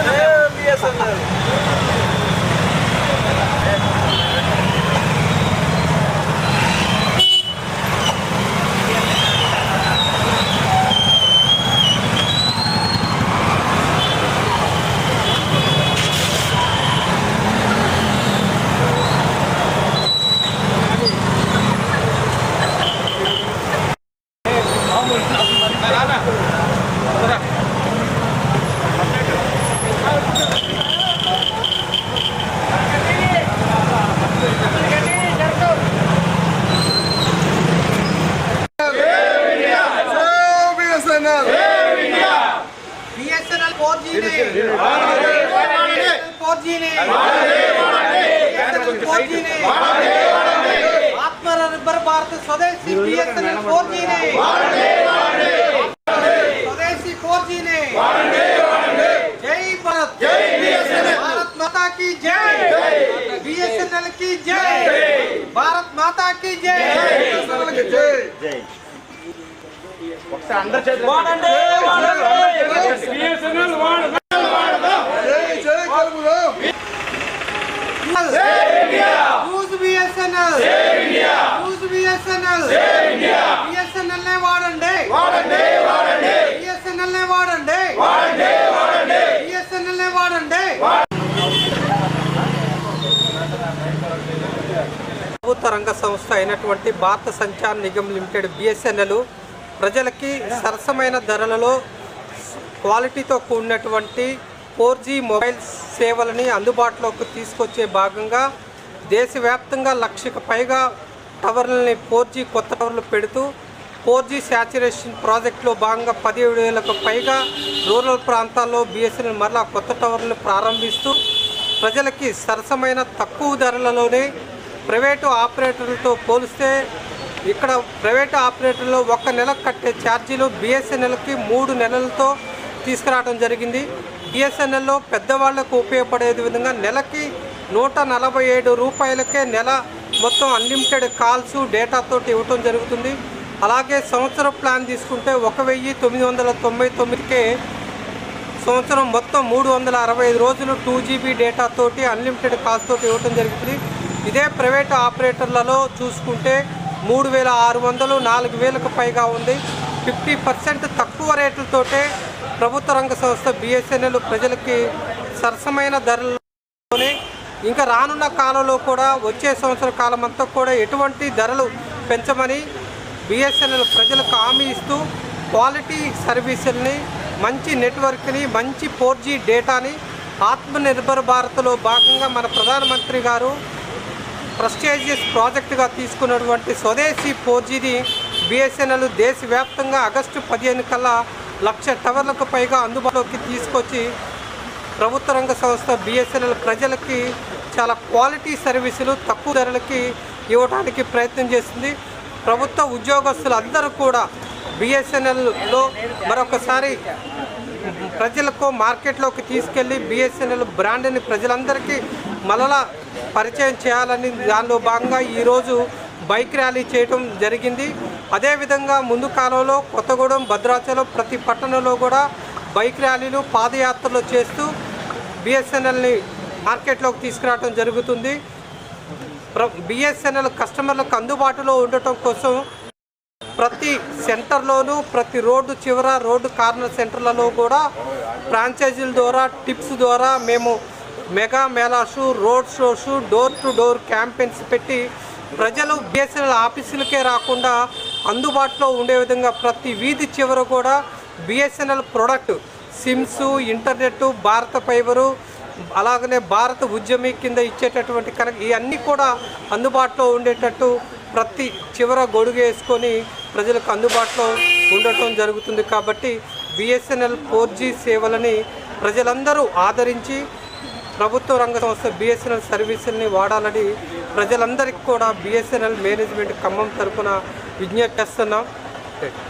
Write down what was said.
Eu vi essa mesmo. जी ने four G ने four G ने आत्मनिर्भर भारत स्वदेशी बीएसएनएल फोर जी ने स्वदेशी फोर जी ने जय भारत भारत माता की जय बीएसएनएल की जय भारत माता की जय యూజ్ బిఎస్ఎన్ఎల్ వాడండి బిఎస్ఎన్ఎల్. వాడండి బిఎస్ఎన్ఎల్. వాడండి. ప్రభుత్వ రంగ సంస్థ అయినటువంటి భారత సంచార నిగమ్ లిమిటెడ్ బిఎస్ఎన్ఎల్ ప్రజలకి సరసమైన ధరలలో క్వాలిటీతో కూడినటువంటి ఫోర్ జీ మొబైల్ సేవలని అందుబాటులోకి తీసుకొచ్చే భాగంగా దేశవ్యాప్తంగా లక్షకు పైగా టవర్లని ఫోర్ జీ కొత్త టవర్లు పెడుతూ ఫోర్ జీ శాచురేషన్ ప్రాజెక్టులో భాగంగా పదిహేడు వేలకు పైగా రూరల్ ప్రాంతాల్లో బిఎస్ఎన్ఎల్ మరలా కొత్త టవర్లను ప్రారంభిస్తూ ప్రజలకి సరసమైన తక్కువ ధరలలోనే ప్రైవేటు ఆపరేటర్లతో పోలిస్తే ఇక్కడ ప్రైవేటు ఆపరేటర్లో ఒక్క నెల కట్టే ఛార్జీలు బిఎస్ఎన్ఎల్కి మూడు నెలలతో తీసుకురావడం జరిగింది. బిఎస్ఎన్ఎల్లో పెద్దవాళ్ళకు ఉపయోగపడే విధంగా నెలకి నూట నలభై ఏడు రూపాయలకే నెల మొత్తం అన్లిమిటెడ్ కాల్స్ డేటాతోటి ఇవ్వటం జరుగుతుంది. అలాగే సంవత్సరం ప్లాన్ తీసుకుంటే ఒక వెయ్యి తొమ్మిది వందల తొంభై తొమ్మిదికే సంవత్సరం మొత్తం మూడు వందల అరవై ఐదు రోజులు టూ జీబీ డేటా తోటి అన్లిమిటెడ్ కాల్స్తో తోటి ఇవ్వటం జరుగుతుంది. ఇదే ప్రైవేట్ ఆపరేటర్లలో చూసుకుంటే మూడు వేల ఆరు వందలు నాలుగు వేలకు పైగా ఉంది. ఫిఫ్టీ పర్సెంట్ తక్కువ రేట్లతోటే ప్రభుత్వ రంగ సంస్థ బిఎస్ఎన్ఎల్ ప్రజలకి సరసమైన ధరలలోనే ఇంకా రానున్న కాలంలో కూడా వచ్చే సంవత్సర కాలం అంతా కూడా ఎటువంటి ధరలు పెంచమని బిఎస్ఎన్ఎల్ ప్రజలకు హామీ ఇస్తూ క్వాలిటీ సర్వీసుల్ని మంచి నెట్వర్క్ని మంచి ఫోర్ జీ డేటాని ఆత్మనిర్భర్ భారత్లో భాగంగా మన ప్రధానమంత్రి గారు ప్రస్టేజియస్ ప్రాజెక్టుగా తీసుకున్నటువంటి స్వదేశీ ఫోర్ జీని బిఎస్ఎన్ఎల్ దేశవ్యాప్తంగా ఆగస్టు పదిహేను కల్లా లక్ష టవర్లకు పైగా అందుబాటులోకి తీసుకొచ్చి ప్రభుత్వ రంగ సంస్థ బిఎస్ఎన్ఎల్ ప్రజలకి చాలా క్వాలిటీ సర్వీసులు తక్కువ ధరలకి ఇవ్వడానికి ప్రయత్నం చేసింది ప్రభుత్వ ఉద్యోగస్తులు అందరూ కూడా బిఎస్ఎన్ఎల్లో మరొకసారి ప్రజలకు మార్కెట్లోకి తీసుకెళ్ళి బిఎస్ఎన్ఎల్ బ్రాండ్ని ప్రజలందరికీ మళ్ళా పరిచయం చేయాలని దానిలో భాగంగా ఈరోజు బైక్ ర్యాలీ చేయటం జరిగింది. అదేవిధంగా ముందు కాలంలో కొత్తగూడెం భద్రాచలం ప్రతి పట్టణంలో కూడా బైక్ ర్యాలీలు పాదయాత్రలు చేస్తూ బిఎస్ఎన్ఎల్ని మార్కెట్లోకి తీసుకురావడం జరుగుతుంది. బిఎస్ఎన్ఎల్ కస్టమర్లకు అందుబాటులో ఉండటం కోసం ప్రతి సెంటర్లోనూ ప్రతి రోడ్డు చివర రోడ్డు కార్నర్ సెంటర్లలో కూడా ఫ్రాంచైజీల ద్వారా టిప్స్ ద్వారా మేము mega మేళాసు road shows door to door campaigns పెట్టి ప్రజలు బిఎస్ఎన్ఎల్ ఆఫీసులకే రాకుండా అందుబాటులో ఉండే విధంగా ప్రతి వీధి చివర కూడా BSNL product sims internet Bharat fibre అలాగనే భారత ఉద్యమి కింద ఇచ్చేటటువంటి కనుక ఇవన్నీ కూడా అందుబాటులో ఉండేటట్టు ప్రతి చివర గొడుగు వేసుకొని ప్రజలకు అందుబాటులో ఉండటం జరుగుతుంది కాబట్టి బిఎస్ఎన్ఎల్ ఫోర్ జీ సేవలని ప్రజలందరూ ఆదరించి ప్రభుత్వ రంగ సంస్థ బిఎస్ఎన్ఎల్ సర్వీసుల్ని వాడాలని ప్రజలందరికీ కూడా బిఎస్ఎన్ఎల్ మేనేజ్మెంట్ ఖమ్మం తరఫున विज्ञा टस्सना टेक